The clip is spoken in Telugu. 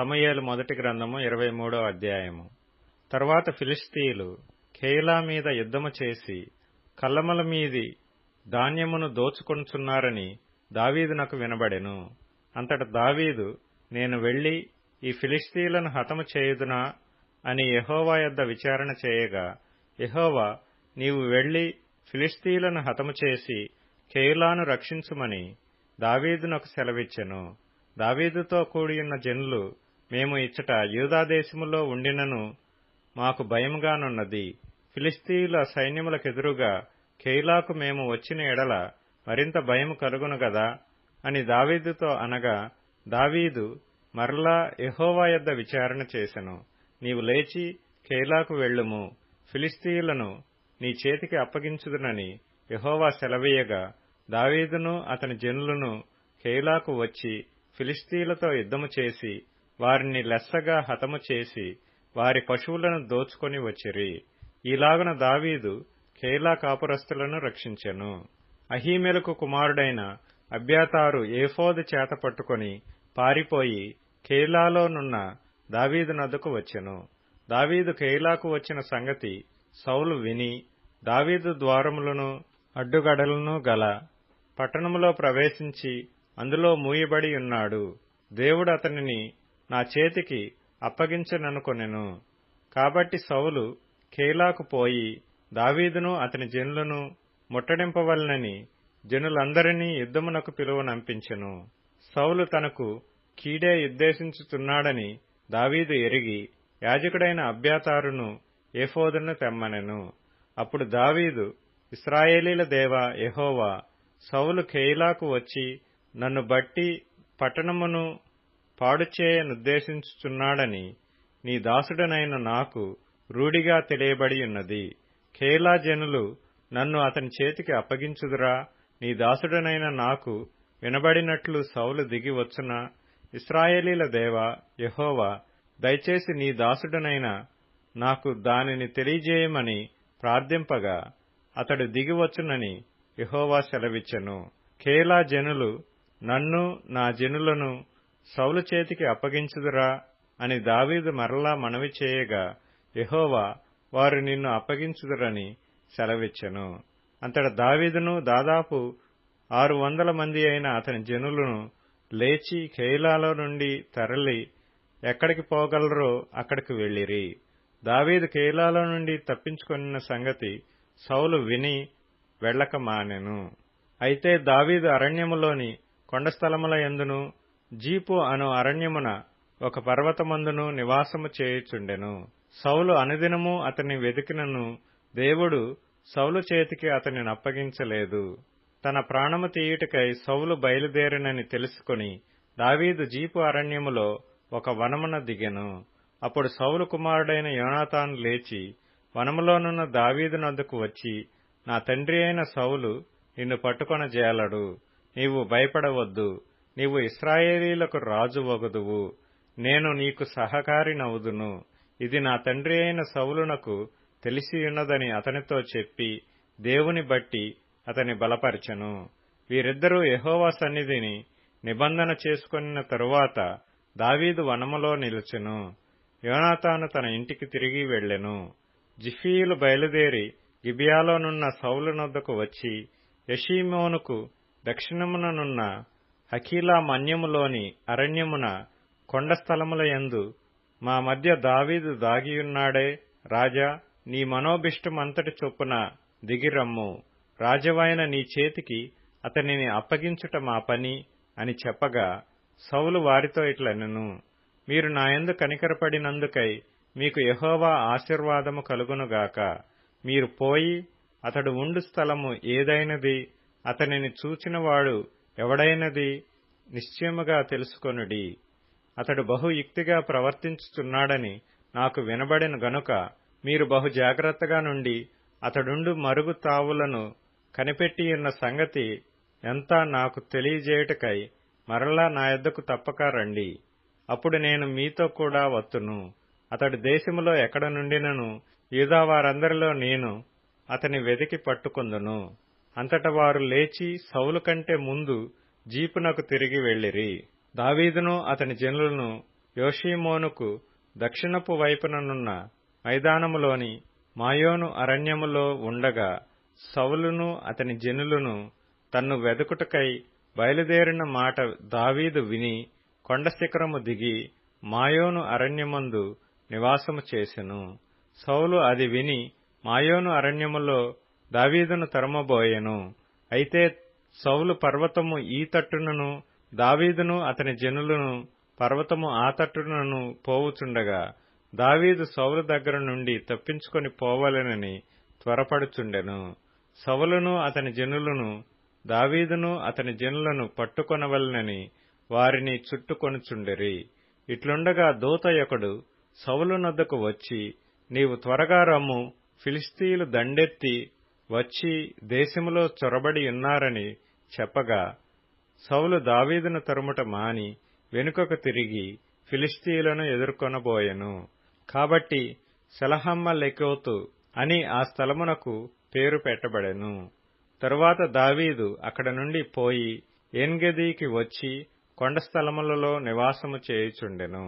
సమయలు మొదటి గ్రంథము ఇరవై మూడో అధ్యాయము. తరువాత ఫిలిస్తీయులు ఖేలా మీద యుద్ధము చేసి కల్లమల మీది ధాన్యమును దోచుకొనుచున్నారని దావీదునకు వినబడెను. అంతట దావీదు నేను వెళ్ళి ఈ ఫిలిస్తీయులను హతము చేయుదునా అని యహోవా యొద్ద విచారణ చేయగా యహోవా నీవు వెళ్ళి ఫిలిస్తీయులను హతము చేసి కేయులాను రక్షించుమని దావీదునకు సెలవిచ్చెను. దావీదుతో కూడియున్న జనులు మేము ఇచ్చట యూదాదేశములో ఉండినను మాకు భయముగానున్నది. ఫిలిస్తీయుల సైన్యములకెదురుగా కెయిలాకు మేము వచ్చిన ఎడల మరింత భయము కలుగును గదా అని దావీదుతో అనగా దావీదు మరలా యెహోవా యొద్ద విచారణ చేసెను. నీవు లేచి కేయిలాకు వెళ్ళుము. ఫిలిస్తీయులను నీ చేతికి అప్పగించుదునని యెహోవా సెలవీయగా దావీదును అతని జనులను కేయిలాకు వచ్చి ఫిలిస్తీయులతో యుద్ధము చేసి వారిని లెస్సగా హతము చేసి వారి పశువులను దోచుకొని వచ్చిరి. ఈలాగున దావీదు కేలా కాపురస్తులను రక్షించెను. అహీమెలకు కుమారుడైన అబ్యాతారు ఏఫోదు చేత పట్టుకొని పారిపోయి కేలాలోనున్న దావీదు నదుకు వచ్చెను. దావీదు కేలాకు వచ్చిన సంగతి సౌలు విని దావీదు ద్వారములను అడ్డుగడలను గల పట్టణములో ప్రవేశించి అందులో మూయబడి ఉన్నాడు. దేవుడు అతనిని నా చేతికి అప్పగించననుకొనెను. కాబట్టి సౌలు కేలాకు పోయి దావీదును అతని జనులను ముట్టడింపవలనని జనులందరినీ యుద్ధమునకు పిలువనంపించెను సౌలు తనకు కీడే ఉద్దేశించుతున్నాడని దావీదు ఎరిగి యాజకుడైన అభ్యాతారును ఏఫోదును తెమ్మనెను. అప్పుడు దావీదు ఇస్రాయేలీల దేవ ఎహోవా సౌలు కేయిలాకు వచ్చి నన్ను బట్టి పట్టణమును పాడుచేయనుద్దేశించుచున్నాడని నీ దాసుడనైన నాకు రూఢిగా తెలియబడి ఉన్నది. జనులు నన్ను అతని చేతికి అప్పగించుదురా. నీ దాసుడనైన నాకు వినబడినట్లు సౌలు దిగి వచ్చున? ఇస్రాయేలీల దేవ యహోవా దయచేసి నీ దాసుడనైన నాకు దానిని తెలియజేయమని ప్రార్థింపగా అతడు దిగివచ్చునని యహోవా సెలవిచ్చెను. ఖేలా జనులు నన్ను నా జనులను సౌలు చేతికి అప్పగించుదురా అని దావీదు మరలా మనవి చేయగా యహోవా వారు నిన్ను అప్పగించుదురని సెలవిచ్చెను. అంతట దావీదును దాదాపు ఆరు వందల మంది అయిన అతని జనులను లేచి కేయిలాలో నుండి తరలి ఎక్కడికి పోగలరో అక్కడికి వెళ్ళిరి దావీదు కేయిలాలో నుండి తప్పించుకున్న సంగతి సౌలు విని వెళ్ళక మానెను. అయితే దావీదు అరణ్యములోని కొండస్థలముల ఎందును జీపు అను అరణ్యమున ఒక పర్వతమందును నివాసము చేయుచుండెను. సౌలు అనుదినము అతని వెతికినను దేవుడు సౌలు చేతికి అతనిని అప్పగించలేదు. తన ప్రాణము తీయుటకై సౌలు బయలుదేరినని తెలుసుకుని దావీదు జీపు అరణ్యములో ఒక వనమున దిగెను. అప్పుడు సౌలు కుమారుడైన యోనాతాను లేచి వనములోనున్న దావీదు నందుకు వచ్చి నా తండ్రి అయిన సౌలు నిన్ను పట్టుకొన జేలడు నీవు భయపడవద్దు. నీవు ఇస్రాయేలీలకు రాజు వగదువు. నేను నీకు సహకారినవుదును ఇది నా తండ్రి అయిన సౌలునకు తెలిసియున్నదని అతనితో చెప్పి దేవుని బట్టి అతని బలపరచను. వీరిద్దరూ యహోవా సన్నిధిని నిబంధన చేసుకున్న తరువాత దావీదు వనములో నిలుచెను. యోనాతాను తన ఇంటికి తిరిగి వెళ్ళెను జిఫీయులు బయలుదేరి గిబియాలోనున్న సౌలునొద్దకు వచ్చి యషీమోనుకు దక్షిణముననున్న అఖీలా మన్యములోని అరణ్యమున కొండ స్థలముల యందు మా మధ్య దావీదు దాగియున్నాడే రాజా నీ మనోభిష్టమంతటి చొప్పున దిగిరమ్ము. రాజవైన నీ చేతికి అతనిని అప్పగించుట మా పని అని చెప్పగా సౌలు వారితో ఇట్లనెను మీరు నాయందు కనికరపడినందుకై మీకు యహోవా ఆశీర్వాదము కలుగునుగాక మీరు పోయి అతడు ఉండు స్థలము ఏదైనది అతనిని చూచినవాడు ఎవడైనది నిశ్చయముగా తెలుసుకొనుడి. అతడు బహుయుక్తిగా ప్రవర్తించుచున్నాడని నాకు వినబడిన గనుక మీరు బహు జాగ్రత్తగా నుండి అతడుండు మరుగు తావులను కనిపెట్టియున్న సంగతి ఎంత నాకు తెలియజేయుటకై మరలా నా యొద్దకు తప్పక రండి. అప్పుడు నేను మీతో కూడా వత్తును. అతడి దేశములో ఎక్కడ నుండినను యూదావారందరిలో నేను అతని వెదికి పట్టుకొందును. అంతట వారు లేచి సౌలు కంటే ముందు జీపునకు తిరిగి వెళ్ళిరి దావీదును అతని జనులను యోషీమోనుకు దక్షిణపు వైపుననున్న మైదానములోని మాయోను అరణ్యములో ఉండగా సౌలును అతని జనులను తన్ను వెదుకుటకై బయలుదేరిన మాట దావీదు విని కొండ శిఖరము దిగి మాయోను అరణ్యమందు నివాసము చేసెను. సౌలు అది విని మాయోను అరణ్యములో దావీదును తరమబోయెను. అయితే సౌలు పర్వతము ఈ తట్టునను దావీదును అతని జనులను పర్వతము ఆ తట్టునను పోవుచుండగా దావీదు సౌలు దగ్గర నుండి తప్పించుకొని పోవలెనని త్వరపడుచుండెను. సౌలును అతని జనులను దావీదును అతని జనులను పట్టుకొనవలనని వారిని చుట్టుకొనుచుండెరి. ఇట్లుండగా దూతయొకడు సౌలు నద్దకు వచ్చి నీవు త్వరగా రమ్ము ఫిలిస్తీయులు దండెత్తి వచ్చి దేశములో చొరబడి ఉన్నారని చెప్పగా సౌలు దావీదును తరుముట మాని వెనుకకు తిరిగి ఫిలిస్తీయులను ఎదుర్కొనబోయెను. కాబట్టి సెలహమ్మ లెకోతు అని ఆ స్థలమునకు పేరు పెట్టబడెను. తరువాత దావీదు అక్కడ నుండి పోయి ఏన్గదీకి వచ్చి కొండ స్థలములలో నివాసము చేయుచుండెను.